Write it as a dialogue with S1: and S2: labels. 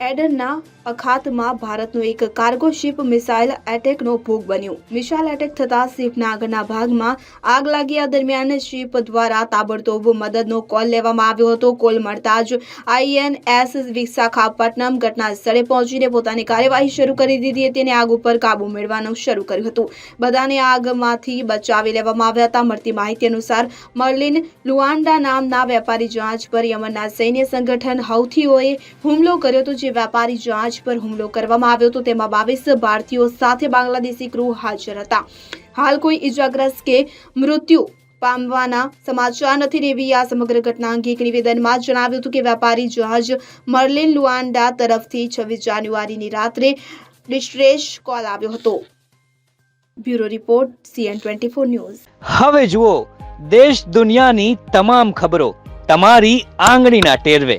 S1: એડનના અખાતમાં ભારતનો એક કાર્ગો શિપ મિસાઇલ એટેકનો ભોગ બન્યું. મિસાઇલ એટેક થતાં શિપના આગળના ભાગમાં આગ લાગી. આ દરમિયાન શિપ દ્વારા તાબડતોબ મદદનો કોલ લેવામાં આવ્યો હતો. કોલ મળતા જ આઈએનએસ વિશાખાપટ્ટનમ ઘટના સ્થળે પહોંચીને પોતાની કાર્યવાહી શરૂ કરી દીધી હતી અને આગ ઉપર કાબુ મેળવવાનું શરૂ કર્યું હતું. બધાને આગમાંથી બચાવી લેવામાં આવ્યા હતા. મળતી માહિતી અનુસાર, મર્લિન લુઆન્ડા નામના વેપારી જહાજ પર યમનના સૈન્ય સંગઠન હૌથીઓએ હુમલો કર્યો હતો જે વેપારી જહાજ પર હુમલો કરવામાં આવ્યો હતો, તેમાં બાવીસ ભારતીયો સાથે બાંગ્લાદેશી ક્રૂ હાજર હતા. હાલ કોઈ ઇજાગ્રસ્ત કે મૃત્યુ પામવાના સમાચાર નથી રેવી. આ સમગ્ર ઘટના અંગે એક નિવેદનમાં જણાવ્યું હતું કે વેપારી જહાજ મર્લિન લુઆન્ડા તરફથી છવ્વીસ જાન્યુઆરીની રાત્રે ડિસ્ટ્રેસ કોલ આવ્યો હતો. Bureau report, CN twenty four news.
S2: હવે જુઓ, દેશ દુનિયાની તમામ ખબરો તમારી આંગળીના ટેરવે.